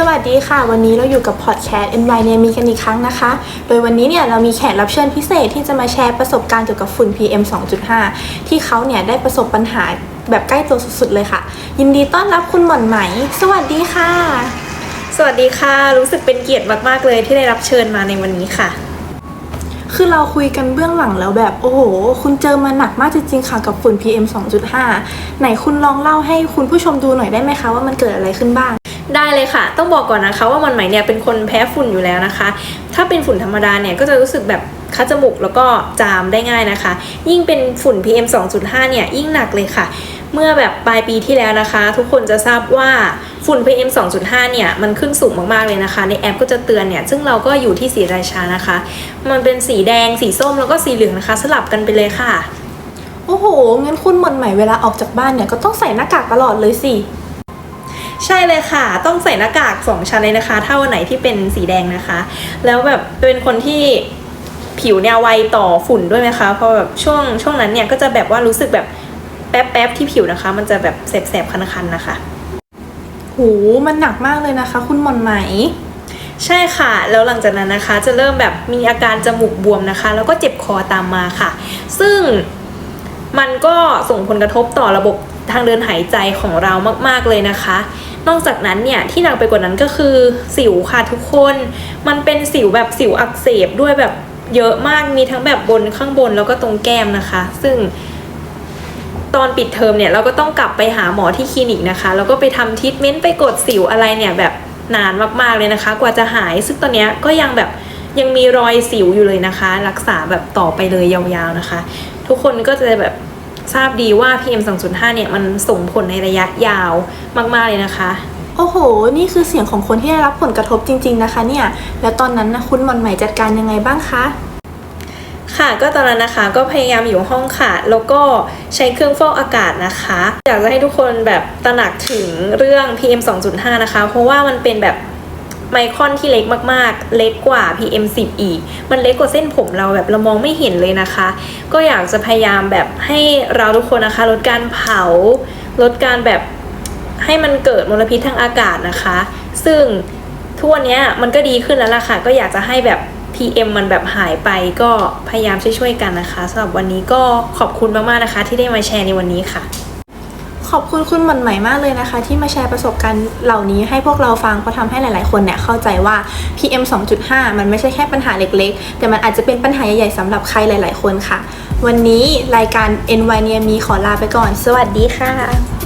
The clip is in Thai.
สวัสดีค่ะ วันนี้เราอยู่กับพอดแคสต์ NY เนี่ยมีกันอีกครั้งนะคะ โดยวันนี้เนี่ยเรามีแขกรับเชิญพิเศษที่จะมาแชร์ประสบการณ์เกี่ยวกับฝุ่น PM 2.5 ที่เขาเนี่ยได้ประสบปัญหาแบบใกล้ตัวสุดๆเลยค่ะ ยินดีต้อนรับคุณหม่อนไหม สวัสดีค่ะ สวัสดีค่ะ รู้สึกเป็นเกียรติมากๆเลยที่ได้รับเชิญมาในวันนี้ค่ะ คือเราคุยกันเบื้องหลังแล้วแบบโอ้โห คุณเจอมาหนักมากจริงๆค่ะกับฝุ่น PM 2.5 ไหนคุณลองเล่าให้คุณผู้ชมดูหน่อยได้ไหมคะว่ามันเกิดอะไรขึ้นบ้าง ได้เลยค่ะ ต้องบอกก่อนนะคะ ว่ามันไหมเนี่ยเป็นคนแพ้ฝุ่นอยู่แล้วนะคะ ถ้าเป็นฝุ่นธรรมดาเนี่ยก็จะรู้สึกแบบคัดจมูกแล้วก็จามได้ง่ายนะคะ ยิ่งเป็นฝุ่น PM 2.5 เนี่ยยิ่งหนักเลยค่ะ เมื่อแบบปลายปีที่แล้วนะคะ ทุกคนจะทราบว่าฝุ่น PM 2.5 เนี่ยมันขึ้นสูงมากๆเลยนะคะ ในแอปก็จะเตือนเนี่ย ซึ่งเราก็อยู่ที่สีราชานะคะ มันเป็นสีแดง สีส้มแล้วก็สีเหลืองนะคะ สลับกันไปเลยค่ะ โอ้โหงั้นคุณหม่อนหมเวลาออกจากบ้านเนี่ยก็ต้องใส่หน้ากากตลอดเลยสิ ใช่เลยค่ะ ต้องใส่หน้ากากสองชั้นเลยนะคะ ถ้าวันไหนที่เป็นสีแดงนะคะ แล้วแบบเป็นคนที่ผิวเนี่ยไวต่อฝุ่นด้วยไหมคะเพราะแบบช่วงช่วงนั้นเนี่ยก็จะแบบว่ารู้สึกแบบแป๊บๆที่ผิวนะคะ มันจะแบบแสบๆคันๆนะคะโหมันหนักมากเลยนะคะ คุณหม่อนไหม ใช่ค่ะ แล้วหลังจากนั้นนะคะ จะเริ่มแบบมีอาการจมูกบวมนะคะ แล้วก็เจ็บคอตามมาค่ะ ซึ่งมันก็ส่งผลกระทบต่อระบบทางเดินหายใจของเรามาก ๆเลยนะคะ นอกจากนั้นเนี่ยที่หนักไปกว่านั้นก็คือสิวค่ะทุกคน มันเป็นสิวแบบสิวอักเสบด้วยแบบเยอะมากมีทั้งแบบบนข้างบนแล้วก็ตรงแก้มนะคะ ซึ่งตอนปิดเทอมเนี่ยเราก็ต้องกลับไปหาหมอที่คลินิกนะคะ แล้วก็ไปทำทรีทเมนต์ไปกดสิวอะไรเนี่ยแบบนานมากๆเลยนะคะ กว่าจะหายซึ่งตอนนี้ก็ยังแบบยังมีรอยสิวอยู่เลยนะคะ รักษาแบบต่อไปเลยยาวๆนะคะ ทุกคนก็จะแบบ ทราบดีว่า PM 2.5 เนี่ยมันส่งผลในระยะยาวมาก ๆ เลยนะคะ โอ้โห นี่คือเสียงของคนที่ได้รับผลกระทบจริง ๆ นะคะเนี่ย แล้วตอนนั้นนะคุณหม่อนไหมจัดการยังไงบ้างคะ ค่ะก็ตอนนั้นนะคะก็พยายามอยู่ห้องค่ะ แล้วก็ใช้เครื่องฟอกอากาศนะคะ อยากจะให้ทุกคนแบบตระหนักถึงเรื่อง PM 2.5 นะคะ เพราะว่ามันเป็นแบบ ไมครอนที่เล็กมากๆ เล็กกว่า PM 10 อีก มันเล็กกว่าเส้นผมเราแบบเรามองไม่เห็นเลยนะคะ ก็อยากจะพยายามแบบให้เราทุกคนนะคะ ลดการเผา ลดการแบบให้มันเกิดมลพิษทางอากาศนะคะ ซึ่งทุกวันเนี้ยมันก็ดีขึ้นแล้วล่ะค่ะ ก็อยากจะให้แบบ PM มันแบบหายไปก็พยายามช่วยๆกันนะคะสำหรับวันนี้ก็ขอบคุณมากๆนะคะ ที่ได้มาแชร์ในวันนี้ค่ะ ขอบคุณคุณหม่อนไหม่มากเลยนะคะ ที่มาแชร์ประสบการณ์เหล่านี้ให้พวกเราฟังเพราะทำให้หลาย ๆ คนเนี่ยเข้าใจว่า PM 2.5 มันไม่ใช่แค่ปัญหาเล็ก ๆ แต่มันอาจจะเป็นปัญหาใหญ่ๆสำหรับใครหลาย ๆ คนค่ะ วันนี้รายการ NY เนียมีขอลาไปก่อน สวัสดีค่ะ